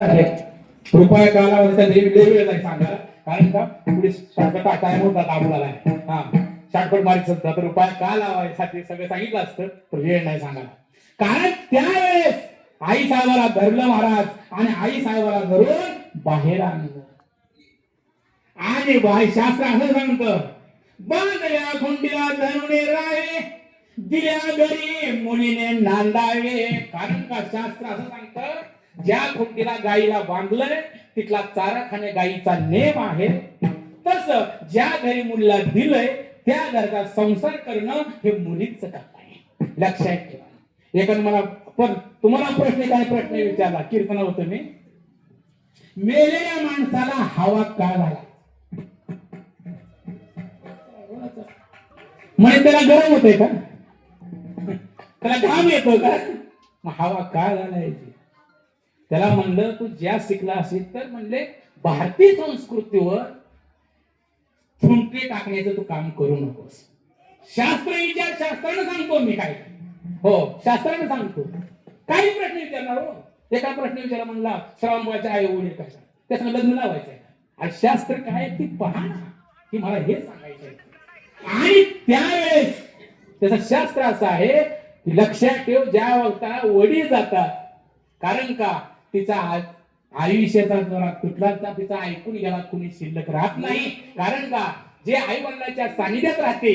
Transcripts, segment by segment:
आहे. रुपया कालावधीचा वेळ आहे सांगा. कारण का? पुढे शॉर्टकट कायम होता दाबूला हा. शॉर्टकट मारित सुद्धा तर रुपया का लावायसाठी सगळं सांगितलं असतं तर वेळ नाही सांगायला कारण त्यावेळेस आई साहेबाला धरलं महाराज. आणि आई साहेबाला धरून बाहेर आणलं. आणि बाय शास्त्र असं सांगतं बांधल्या खुंटीला धरुणे राहे दिल्या घरी मुलीने नांदावे. कारण का? शास्त्र असं सांगतं ज्या खुंटीला गाईला बांधलंय तिथला चारा खाणे गाईचा नेम आहे. तस ज्या घरी मुलीला दिलंय त्या घरचा संसार करणं हे मुलीच काम आहे. लक्षात ठेवा. एखादं मला पण तुम्हाला प्रश्न काय प्रश्न विचारला? कीर्तन होतं मी. मेलेल्या माणसाला हवा का झाला म्हणजे त्याला गरम होतंय का? त्याला घाम येतो का? हवा का घालायची? त्याला म्हणलं तू ज्या शिकला असेल तर म्हणले भारतीय संस्कृतीवर थुंके टाकण्याचं तू काम करू नकोस. शास्त्र विचार शास्त्रानं सांगतो मी काय. हो शास्त्रानं सांगतो. काही प्रश्न विचारणार हो. एका प्रश्न विचारा म्हणला श्रावण आई वडील कशा त्याचं लग्न लावायचं आहे आणि शास्त्र काय आहे ती पहा ना की मला हे सांगायचं आहे आणि त्यावेळेस त्याचं शास्त्र असं आहे लक्षात ठेव ज्या वक्ता वडील जातात कारण का? तिचा आयुष्याचा जोरात तुटला तर तिचा ऐकून गेला कुणी शिल्लक राहत नाही. कारण का? जे आई वडिलांच्या सानिध्यात राहते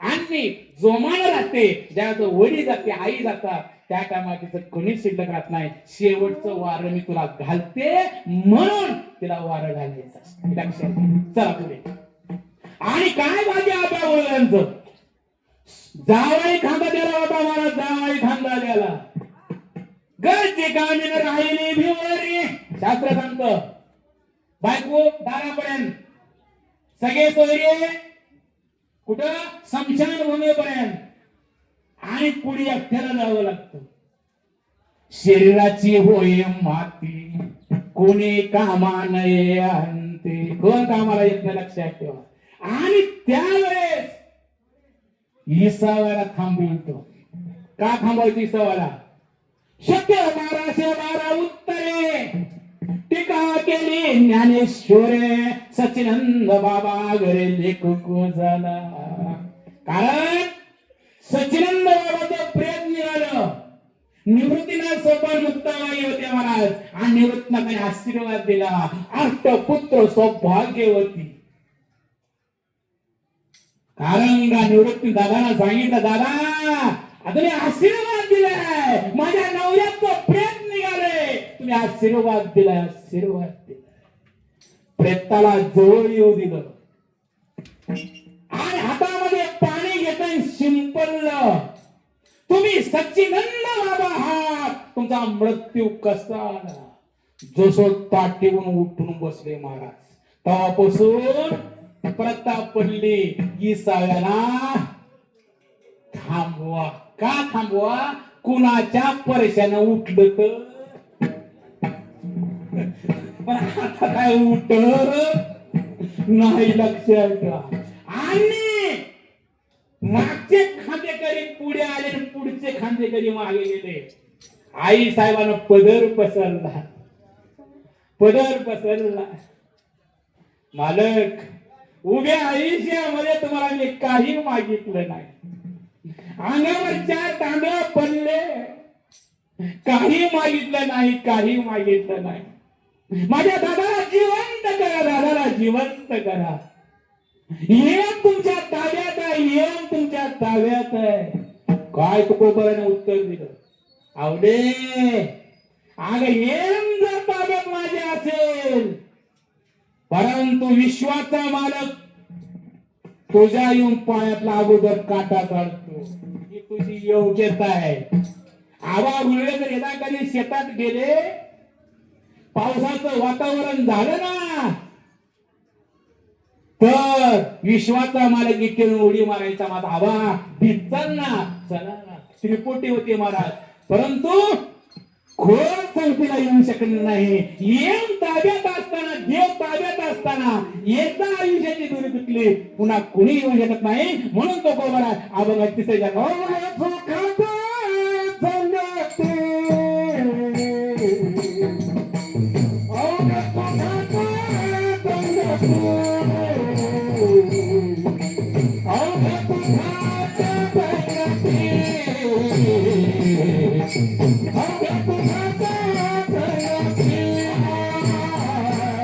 आणि जोमानं राहते ज्या वडील जाते आई जातात त्या टायमा तिचं कोणीच शिल्लक राहत नाही. शेवटचं वारं मी तुला घालते म्हणून तिला वारं घालायचं लक्षात चला पुढे. आणि काय भाग्य आपल्या वडिलांचं? जावाई खांदा द्याला होता मला जावाई खांदा द्यायला घरचे कामी राहिली भिवरी शास्त्र सांगतं बायको दारापर्यंत. सगळे सोयरे कुठं? समशान भूमीपर्यंत. आणि पुढे एकट्याला जावं लागतं? शरीराची होय माती. कोणी कामा नये अंते कोण कामाला येत नाही लक्षात ठेवा. आणि त्यावेळेस इसावाला थांबवितो. का थांबवायचं इसावाला? शक्य मारा से मारा उत्तरे. टीका केली ज्ञानेश्वरे. सचिनंद बाबा घरे लेखकू झाला. कारण सचिनंद बाबाचं प्रेम निघालं निवृत्तीला सोपान मुक्ताबाई होते महाराज. आणि निवृत्तीनाथाने आशीर्वाद दिला. अष्ट पुत्र सौभाग्यवती. कारण निवृत्ती दादाना सांगितलं दादा तुम्ही आशीर्वाद दिलाय. माझ्या नवऱ्यात प्रेत निघाले तुम्ही आशीर्वाद दिलाय आशीर्वाद दिलाय. प्रेताला जवळ येऊ दिलं. आणि हातामध्ये पाणी घेताय शिंपडलं. तुम्ही सच्चिनंद बाबा आहात. तुमचा मृत्यू कसा आला? जसं ताटीवून उठून बसले महाराज. तेव्हापासून प्रताप पडली. की थांबवा. का थांबवा? कुणाच्या परशानं उठलं तर? आता काय उठ नाही लक्षात ठेवा. आणि मागचे खांदेकरी पुढे आले पुढचे खांदेकरी मागे गेले. आई साहेबानं पदर पसरला. पदर पसरला. मालक उभ्या आयुष्यामध्ये तुम्हाला मी काही मागितलं नाही. अंगावरच्या तांदळ पडले. काही मागितलं नाही काही मागितलं नाही. माझ्या दादाला जिवंत करा दादाला जिवंत करा. येम तुमच्या ताब्यात आहे येम तुमच्या ताब्यात आहे. काय तुकोबराने उत्तर दिलं. आवडे. अग येम जर ताब्यात माझे असेल परंतु विश्वाचा मालक तुझ्या येऊन पायातला अगोदर काटा काढतो. ही तुझी योग्यता आहे. आवा रुळे जर यदा कधी शेतात गेले? पावसाचं वातावरण झालं ना? तर विश्वाचा मालक इथे उडी मारायचा माझा हवा भिजल ना. चला ना. त्रिपुटी होती महाराज. परंतु खोल संगतीला येऊ शकले नाही. येऊन ताब्यात असताना देव ताब्यात असताना एकदा आयुष्याची दुरी तुटली पुन्हा कुणी येऊ शकत नाही म्हणून तो बरोबर अभंग तिसरे जग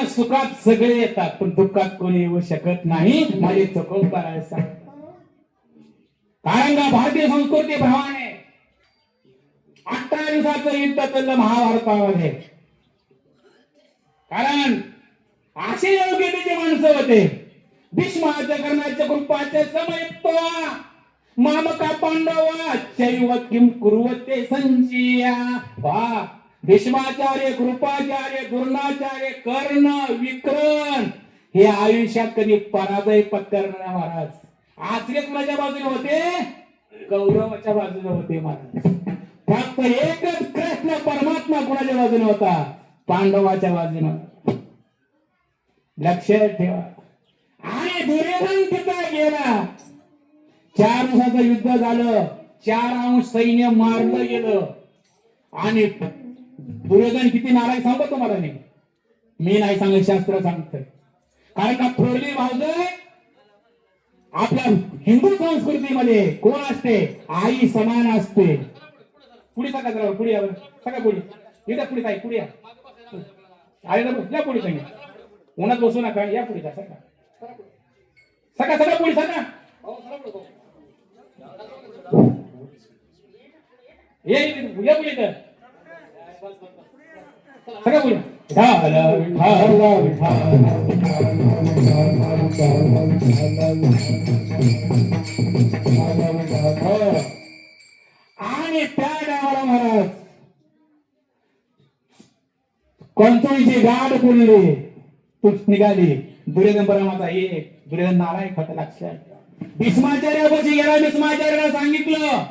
आपल्या सुखात सगळे येतात पण दुःखात कोणी येऊ शकत नाही. माझे चकोप करायचा कारण का भारतीय संस्कृती भावाने अठरा दिवसाचं युद्ध चाललं महाभारतामध्ये. कारण असे योग्यतेचे माणसं होते. भीष्माच्या कर्णाच्या कृपाचे समय मामका पांडवा चैव किम कुरुवते संचिया वा. भीष्माचार्य कृपाचार्य गुरुणाचार्य कर्ण विक्रण हे आयुष्यात कधी पराजय पत्करणार महाराज. आश्रय माझ्या बाजूने होते कौरवाच्या बाजूने होते महाराज. फक्त एकच कृष्ण परमात्मा कुणाच्या बाजूने होता? पांडवाच्या बाजूने लक्षात ठेवा. आणि दुर्योधन तिथं गेला. चार दिवसाचं युद्ध झालं. चार अंश सैन्य मारलं गेलं. आणि दुर्योधन किती नाराय सांगतो तुम्हाला मी? मी नाही सांगत शास्त्र सांगतोय कारण का थोरली भावजय आपल्या हिंदू संस्कृतीमध्ये कोण असते? आई समान असते. पुढे सांगा जरा पुढे या बरं. पुढे. इथं पुढे काय पुढे या. आई या पुढे सांगा. उन्हात बसू नका या पुढे जा सका सका सका पुढे सांगा. ये इथे, पुढे तर सगळं पुढे विठाल, विठाल, आणि त्या डावाला महाराज. कोणतोची गाड बोलली तू निघाली. दुर्योधन परमाचा एक दुर्योधन नारायण खत लक्षात भीष्माचार्यापाशी गेला भीष्माचार्याला सांगितलं.